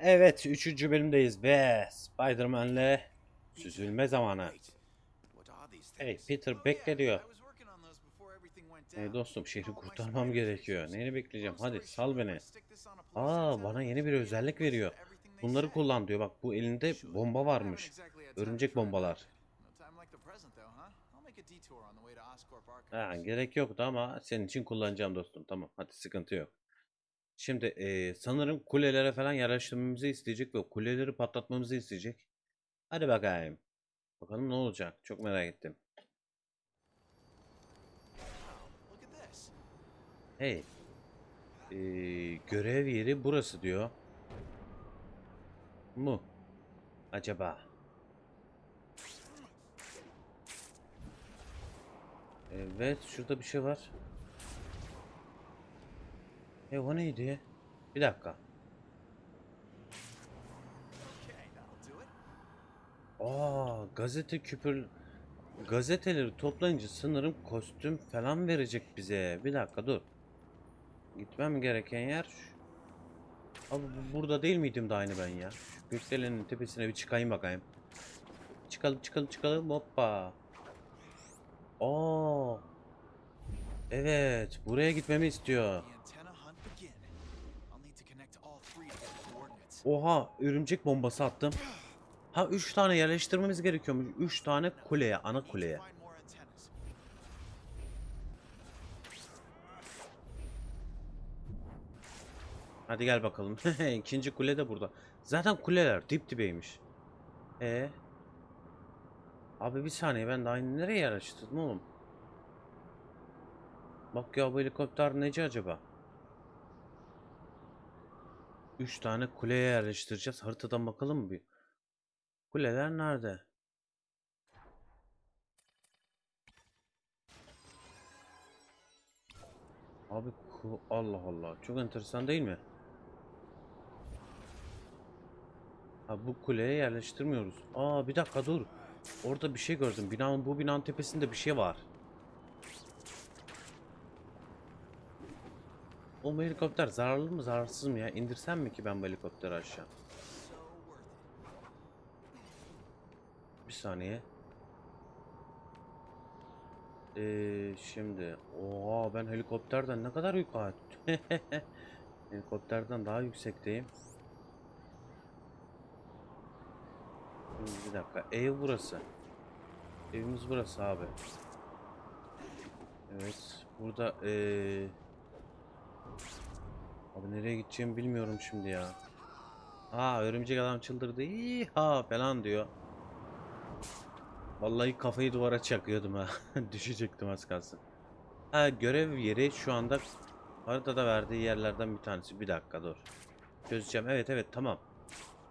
Evet, üçüncü bölümdeyiz ve Spider-Man'le süzülme zamanı. Hey Peter bekle diyor. Hey dostum şehri kurtarmam gerekiyor. Neyini bekleyeceğim? Hadi sal beni. Aa bana yeni bir özellik veriyor. Bunları kullan diyor. Bak bu elinde bomba varmış. Örümcek bombalar. Ha, gerek yoktu ama senin için kullanacağım dostum. Tamam hadi sıkıntı yok. Şimdi eee, sanırım kulelere falan yerleştirmemizi isteyecek ve kuleleri patlatmamızı isteyecek. Hadi bakayım. Bakalım ne olacak. Çok merak ettim. Hey. Eee, görev yeri burası diyor. Mu? Acaba? Evet, şurada bir şey var. E o neydi? Bir dakika. Aa, gazete küpür gazeteleri toplayınca sanırım kostüm falan verecek bize. Bir dakika dur. Gitmem gereken yer Abi bu- burada değil miydim de aynı ben ya? Gökdelenin tepesine bir çıkayım bakayım. Çıkalım çıkalım çıkalım hoppa. Aa. Evet, buraya gitmemi istiyor. Oha, örümcek bombası attım. Ha 3 tane yerleştirmemiz gerekiyormuş. 3 tane kuleye, ana kuleye. Hadi gel bakalım. İkinci kule de burada. Zaten kuleler dip dibeymiş. E Abi bir saniye ben daha nereye yerleştirdim oğlum? Bak ya bu helikopter neci acaba? 3 tane kuleye yerleştireceğiz. Haritadan bakalım bir? Kuleler nerede? Abi Allah Allah. Çok enteresan değil mi? Ha bu kuleye yerleştirmiyoruz. Aa bir dakika dur. Orada bir şey gördüm. Binanın bu binanın tepesinde bir şey var. O bu helikopter zararlı mı zararsız mı ya? İndirsem mi ki ben bu helikopteri aşağı? Bir saniye. Ee, şimdi. Oha ben helikopterden ne kadar yukarı. Helikopterden daha yüksekteyim. Bir dakika. Ev burası. Evimiz burası abi. Evet. Burada ee... Abi nereye gideceğimi bilmiyorum şimdi ya. Aa örümcek adam çıldırdı. ha falan diyor. Vallahi kafayı duvara çakıyordum ha. Düşecektim az kalsın. Ha görev yeri şu anda haritada verdiği yerlerden bir tanesi. Bir dakika dur. Çözeceğim. Evet evet tamam.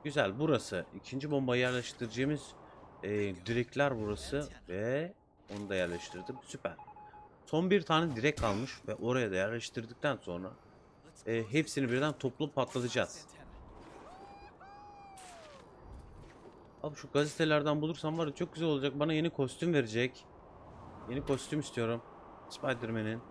Güzel burası. İkinci bombayı yerleştireceğimiz e, direkler burası ve onu da yerleştirdim. Süper. Son bir tane direk kalmış ve oraya da yerleştirdikten sonra e, hepsini birden toplu patlatacağız. Abi şu gazetelerden bulursam var ya çok güzel olacak. Bana yeni kostüm verecek. Yeni kostüm istiyorum. Spider-Man'in.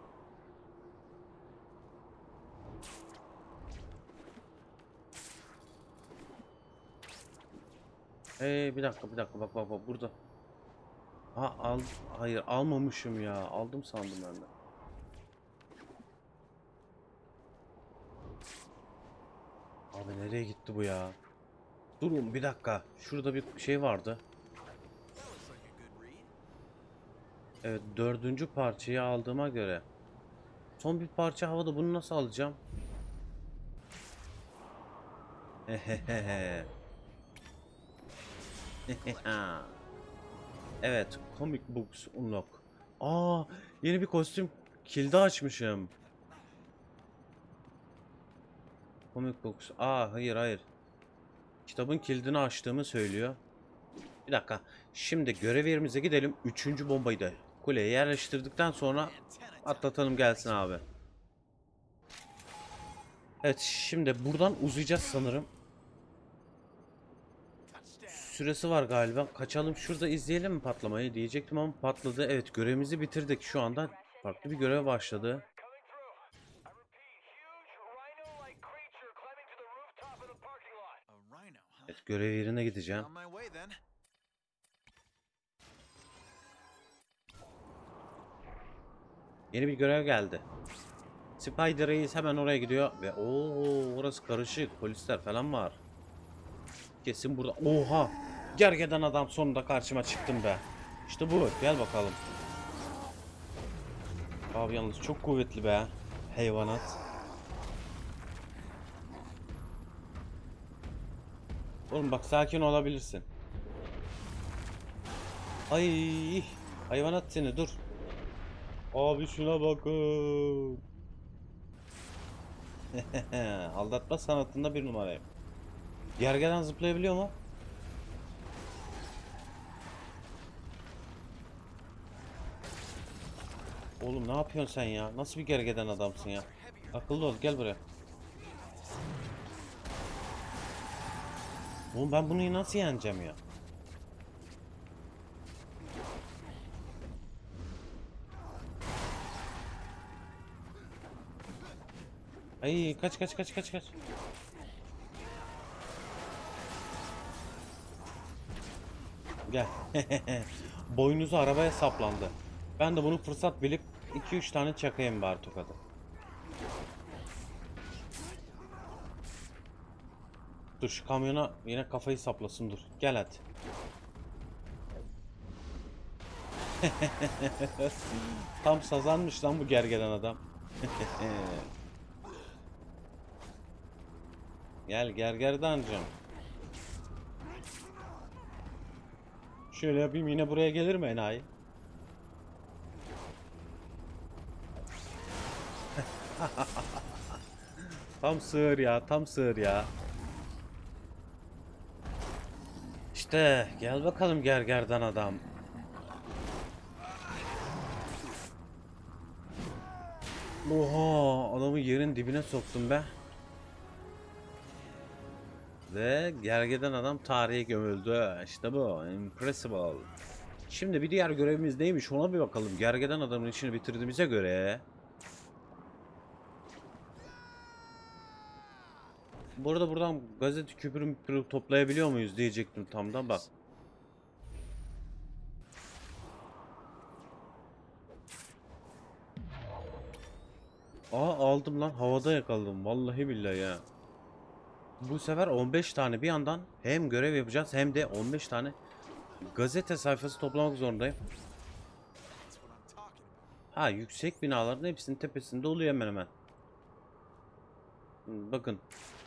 Hey bir dakika bir dakika bak bak bak burada. Ha al hayır almamışım ya. Aldım sandım ben de. Abi nereye gitti bu ya? Durun bir dakika. Şurada bir şey vardı. Evet dördüncü parçayı aldığıma göre. Son bir parça havada bunu nasıl alacağım? Evet, Comic Books Unlock. Aa, yeni bir kostüm kilidi açmışım. Comic Books. Aa, hayır hayır. Kitabın kilidini açtığımı söylüyor. Bir dakika. Şimdi görev yerimize gidelim. Üçüncü bombayı da kuleye yerleştirdikten sonra atlatalım gelsin abi. Evet, şimdi buradan uzayacağız sanırım. Süresi var galiba. Kaçalım şurada izleyelim mi patlamayı diyecektim ama patladı. Evet görevimizi bitirdik şu anda. Farklı bir görev başladı. Görev yerine gideceğim. Yeni bir görev geldi. Spider Reis hemen oraya gidiyor ve ooo orası karışık. Polisler falan var. Kesin burada. Oha! Gergeden adam sonunda karşıma çıktım be. İşte bu. Gel bakalım. Abi yalnız çok kuvvetli be. Hayvanat. Oğlum bak sakin olabilirsin. Ay hayvanat seni dur. Abi şuna bakın. Aldatma sanatında bir numarayım. Gergeden zıplayabiliyor mu? Oğlum ne yapıyorsun sen ya? Nasıl bir gergeden adamsın ya? Akıllı ol gel buraya. Oğlum ben bunu nasıl yeneceğim ya? Ay kaç kaç kaç kaç kaç. Gel. Boynuzu arabaya saplandı. Ben de bunu fırsat bilip 2-3 tane çakayım bari tokadı. Dur şu kamyona yine kafayı saplasın dur. Gel hadi. Tam sazanmış lan bu gergeden adam. Gel gergerdancım. Şöyle yapayım yine buraya gelir mi enayi? tam sığır ya, tam sığır ya. İşte gel bakalım gergerdan adam. Oha adamı yerin dibine soktum be. Ve gergeden adam tarihe gömüldü. İşte bu. Impressible. Şimdi bir diğer görevimiz neymiş ona bir bakalım. Gergeden adamın işini bitirdiğimize göre. Burada buradan gazete küpürü müpürü toplayabiliyor muyuz diyecektim tam da bak. Aa aldım lan havada yakaladım vallahi billahi ya. Bu sefer 15 tane bir yandan hem görev yapacağız hem de 15 tane gazete sayfası toplamak zorundayım. Ha yüksek binaların hepsinin tepesinde oluyor hemen hemen. Bakın.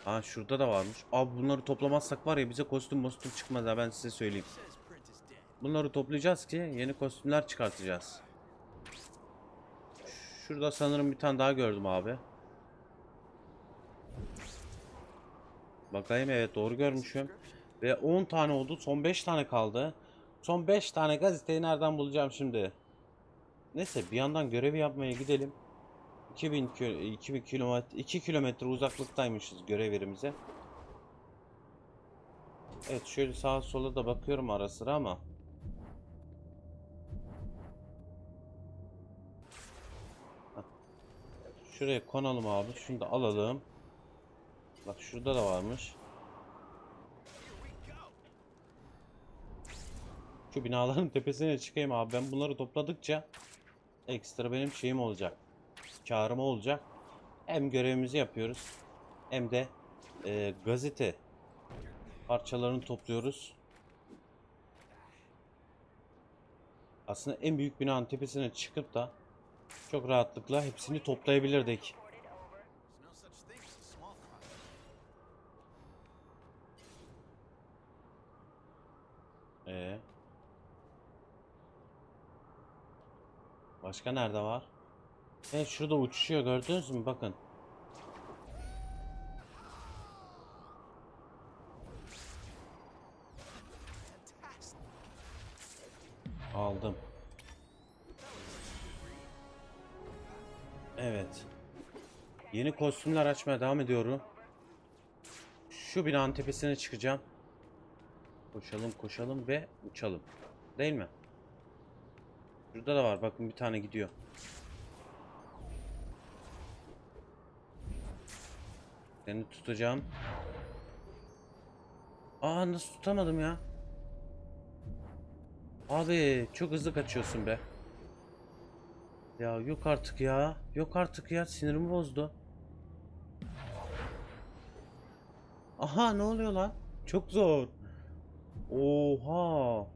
Ha şurada da varmış. Abi bunları toplamazsak var ya bize kostüm mostüm çıkmaz ha ben size söyleyeyim. Bunları toplayacağız ki yeni kostümler çıkartacağız. Şurada sanırım bir tane daha gördüm abi. Bakayım evet doğru görmüşüm. Ve 10 tane oldu. Son 5 tane kaldı. Son 5 tane gazeteyi nereden bulacağım şimdi? Neyse bir yandan görevi yapmaya gidelim. 2000 kilo, 2000 kilometre 2 kilometre uzaklıktaymışız görev yerimize. Evet şöyle sağa sola da bakıyorum ara sıra ama. Şuraya konalım abi. Şunu da alalım. Bak şurada da varmış. Şu binaların tepesine çıkayım abi. Ben bunları topladıkça ekstra benim şeyim olacak. Karım olacak. Hem görevimizi yapıyoruz. Hem de e, gazete parçalarını topluyoruz. Aslında en büyük binanın tepesine çıkıp da çok rahatlıkla hepsini toplayabilirdik. Ee. Başka nerede var? Evet şurada uçuşuyor gördünüz mü? Bakın. Aldım. Evet. Yeni kostümler açmaya devam ediyorum. Şu binanın tepesine çıkacağım. Koşalım koşalım ve uçalım. Değil mi? Şurada da var bakın bir tane gidiyor. Seni tutacağım. Aa nasıl tutamadım ya? Abi çok hızlı kaçıyorsun be. Ya yok artık ya. Yok artık ya sinirimi bozdu. Aha ne oluyor lan? Çok zor. Oha.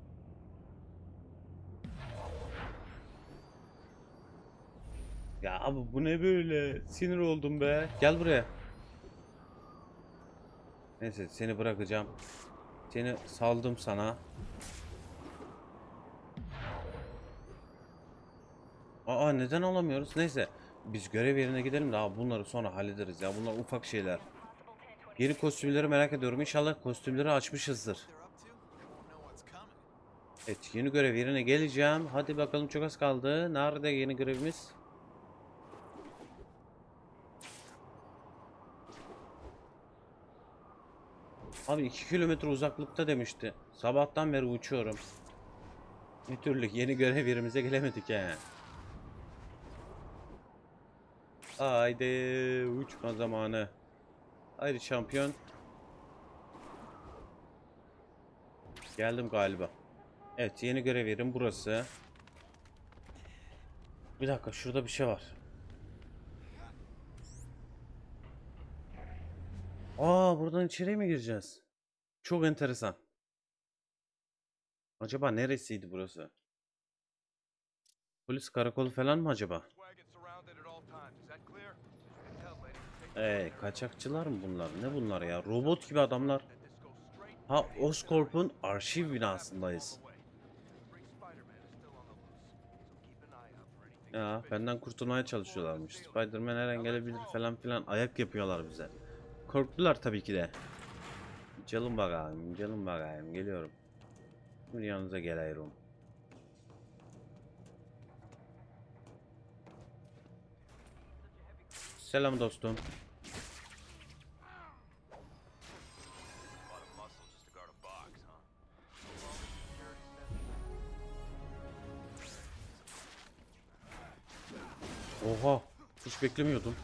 Ya abi bu ne böyle? Sinir oldum be. Gel buraya. Neyse seni bırakacağım. Seni saldım sana. Aa neden alamıyoruz? Neyse biz görev yerine gidelim de abi bunları sonra hallederiz ya. Bunlar ufak şeyler. Yeni kostümleri merak ediyorum. İnşallah kostümleri açmışızdır. Evet yeni görev yerine geleceğim. Hadi bakalım çok az kaldı. Nerede yeni görevimiz? Abi 2 kilometre uzaklıkta demişti. Sabahtan beri uçuyorum. Bir türlü yeni görev yerimize gelemedik he. Haydi uçma zamanı. Haydi şampiyon. Geldim galiba. Evet yeni görev yerim burası. Bir dakika şurada bir şey var. Aa buradan içeriye mi gireceğiz? Çok enteresan. Acaba neresiydi burası? Polis karakolu falan mı acaba? Ee, kaçakçılar mı bunlar? Ne bunlar ya? Robot gibi adamlar. Ha Oscorp'un arşiv binasındayız. Ya benden kurtulmaya çalışıyorlarmış. Spider-Man her an gelebilir falan filan ayak yapıyorlar bize. Korktular tabii ki de. Canım bakayım, canım bakayım. Geliyorum. Şimdi yanınıza geliyorum. Selam dostum. Oha. Hiç beklemiyordum.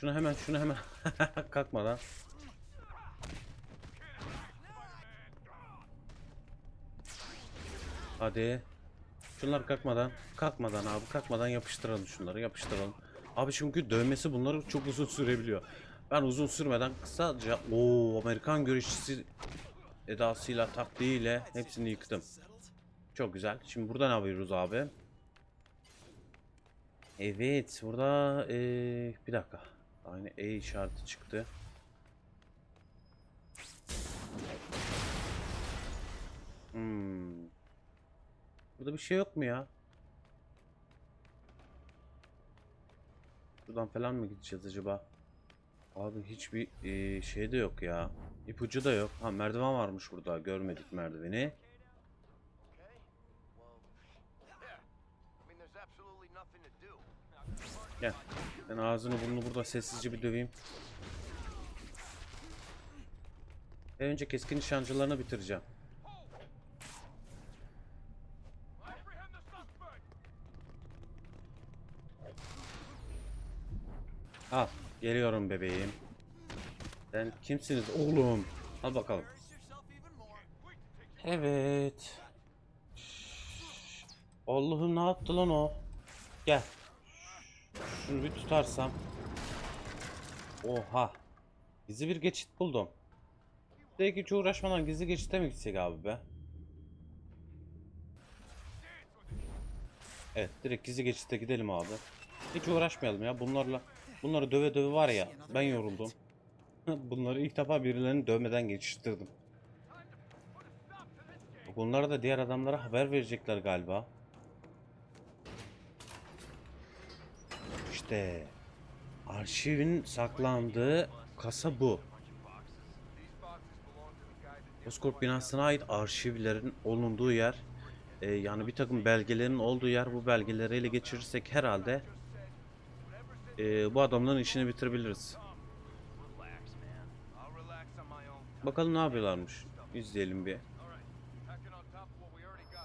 Şunu hemen, şunu hemen. Kalkmadan. Hadi. Şunlar kalkmadan. Kalkmadan abi. Kalkmadan yapıştıralım şunları. Yapıştıralım. Abi çünkü dövmesi bunları çok uzun sürebiliyor. Ben uzun sürmeden kısaca o Amerikan görüşçüsü edasıyla taktiğiyle hepsini yıktım. Çok güzel. Şimdi burada ne yapıyoruz abi? Evet, burada eee, bir dakika. Aynı E işareti çıktı. Hmm. Burada bir şey yok mu ya? Buradan falan mı gideceğiz acaba? Abi hiçbir eee, şey de yok ya. İpucu da yok. Ha merdiven varmış burada. Görmedik merdiveni. Gel. Ben ağzını burnunu burada sessizce bir döveyim. Ve önce keskin nişancılarını bitireceğim. Al. Geliyorum bebeğim. Sen kimsiniz oğlum? Al bakalım. Evet. Allah'ım ne yaptı lan o? Gel. Şunu bir tutarsam. Oha. Gizli bir geçit buldum. Direkt hiç uğraşmadan gizli geçite mi gitsek abi be? Evet direkt gizli geçite gidelim abi. Hiç uğraşmayalım ya bunlarla. Bunları döve döve var ya ben yoruldum. Bunları ilk defa birilerini dövmeden geçiştirdim. Bunlar da diğer adamlara haber verecekler galiba. İşte arşivin saklandığı kasa bu. Oscorp binasına ait arşivlerin olunduğu yer. Ee, yani bir takım belgelerin olduğu yer. Bu belgeleri ele geçirirsek herhalde ee, bu adamların işini bitirebiliriz. Bakalım ne yapıyorlarmış. İzleyelim bir.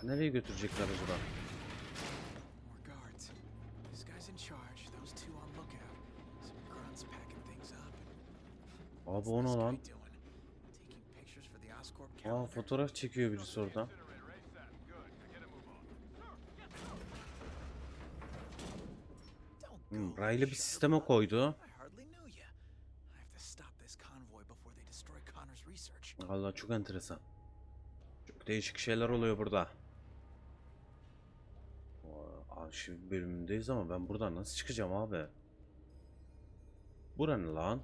Nereye götürecekler acaba? Abi o ne lan? Aa fotoğraf çekiyor birisi oradan. Hmm, raylı bir sisteme koydu. Vallahi çok enteresan. Çok değişik şeyler oluyor burada. Arşiv bölümündeyiz ama ben buradan nasıl çıkacağım abi? Bura ne lan?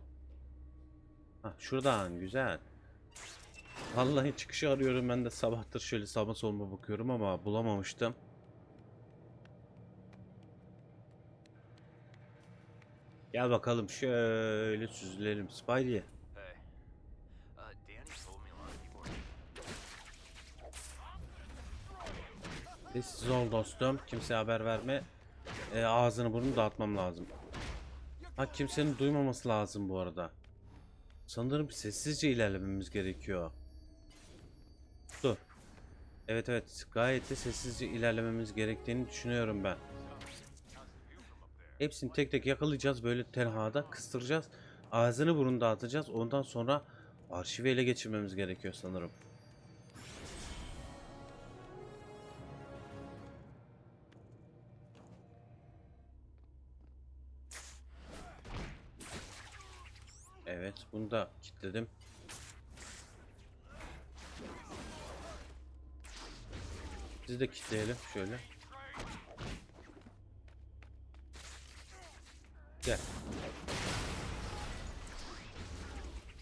Hah şuradan güzel. Vallahi çıkışı arıyorum ben de sabahtır şöyle sağa soluma bakıyorum ama bulamamıştım. Gel bakalım şöyle süzülelim Spidey. Sessiz ol dostum. Kimseye haber verme. Ee, ağzını burnunu dağıtmam lazım. Ha kimsenin duymaması lazım bu arada. Sanırım sessizce ilerlememiz gerekiyor. Dur. Evet evet gayet de sessizce ilerlememiz gerektiğini düşünüyorum ben. Hepsini tek tek yakalayacağız böyle tenhada kıstıracağız. Ağzını burnunu dağıtacağız. Ondan sonra arşivi ele geçirmemiz gerekiyor sanırım. Evet, bunu da kilitledim. Sizi de kilitleyelim şöyle. Gel.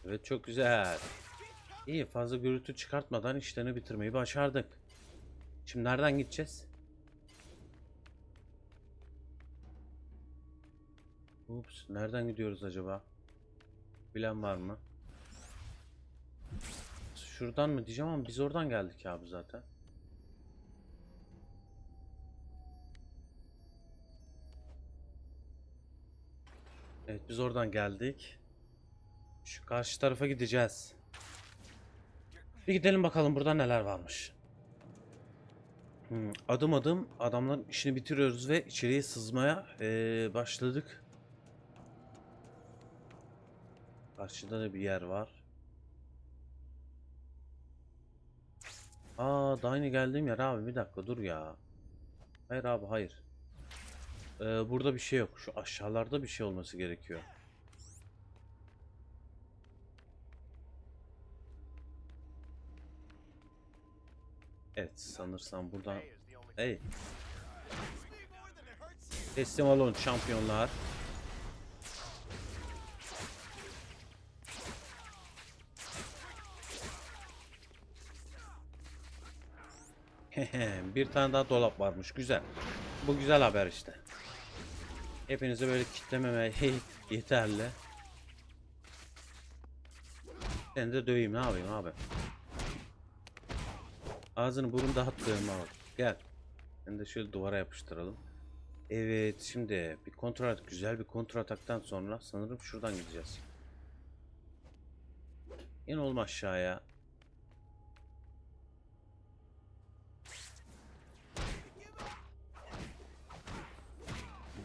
Evet çok güzel. İyi fazla gürültü çıkartmadan işlerini bitirmeyi başardık. Şimdi nereden gideceğiz? Ups, nereden gidiyoruz acaba? Bilen var mı? Şuradan mı diyeceğim ama biz oradan geldik abi zaten. Evet biz oradan geldik. Şu karşı tarafa gideceğiz. Bir gidelim bakalım burada neler varmış. Hmm, adım adım adamların işini bitiriyoruz ve içeriye sızmaya eee, başladık. Karşıda da bir yer var. Aa daha yeni geldiğim yer abi bir dakika dur ya. Hayır abi hayır. Ee, burada bir şey yok. Şu aşağılarda bir şey olması gerekiyor. Evet sanırsam buradan... Hey. Teslim olun şampiyonlar. bir tane daha dolap varmış. Güzel. Bu güzel haber işte. Hepinizi böyle kitlememe yeterli. Seni de döveyim ne yapayım abi. Ağzını burun dağıttığım abi. Gel. Seni de şöyle duvara yapıştıralım. Evet şimdi bir kontrol güzel bir kontrol ataktan sonra sanırım şuradan gideceğiz. İn oğlum aşağıya.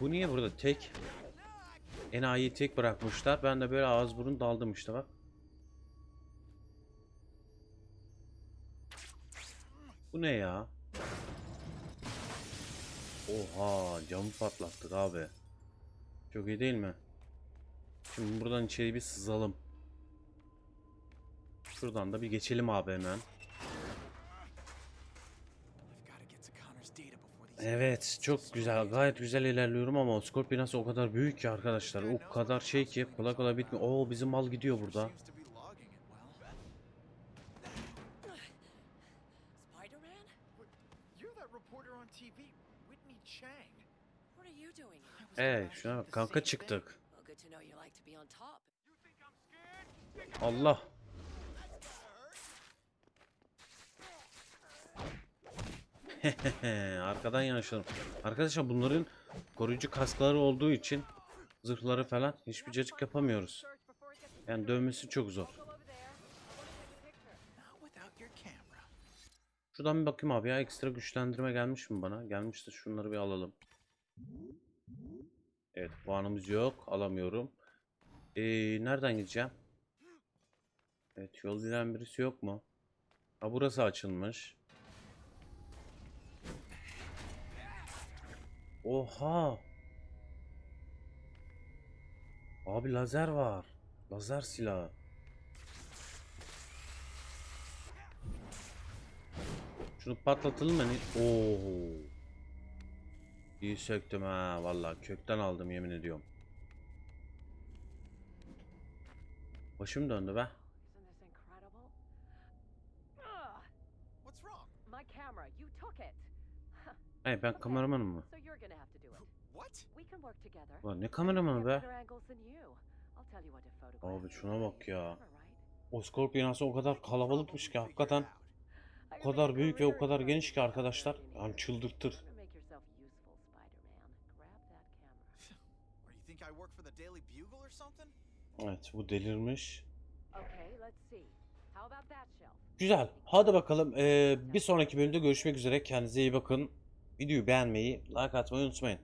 Bu niye burada tek? Enayi tek bırakmışlar. Ben de böyle ağız burun daldım işte bak. Bu ne ya? Oha camı patlattık abi. Çok iyi değil mi? Şimdi buradan içeri bir sızalım. Şuradan da bir geçelim abi hemen. Evet çok güzel. gayet güzel ilerliyorum ama Scorpionus o kadar büyük ki arkadaşlar. O kadar şey ki kolay kolay bitmiyor. Oo bizim mal gidiyor burada. seems to be logging it well. Arkadan yanaşalım. Arkadaşlar bunların koruyucu kaskları olduğu için zırhları falan hiçbir cacık yapamıyoruz. Yani dövmesi çok zor. Şuradan bir bakayım abi ya ekstra güçlendirme gelmiş mi bana? Gelmişti şunları bir alalım. Evet puanımız yok alamıyorum. Ee, nereden gideceğim? Evet yol bilen birisi yok mu? Ha burası açılmış. Oha. Abi lazer var. Lazer silahı. Şunu patlatalım mı? Ne- Oo. İyi söktüm ha vallahi kökten aldım yemin ediyorum. Başım döndü be. Wrong? my camera, you took it. Hey ben kameramanım mı? Ulan ne kameramanı be? Abi şuna bak ya. Right? Oscorp binası o kadar kalabalıkmış ki hakikaten o kadar büyük ve o kadar geniş ki arkadaşlar yani çıldırtır. Evet bu delirmiş. Güzel. Hadi bakalım. Ee, bir sonraki bölümde görüşmek üzere. Kendinize iyi bakın. Videoyu beğenmeyi, like atmayı unutmayın.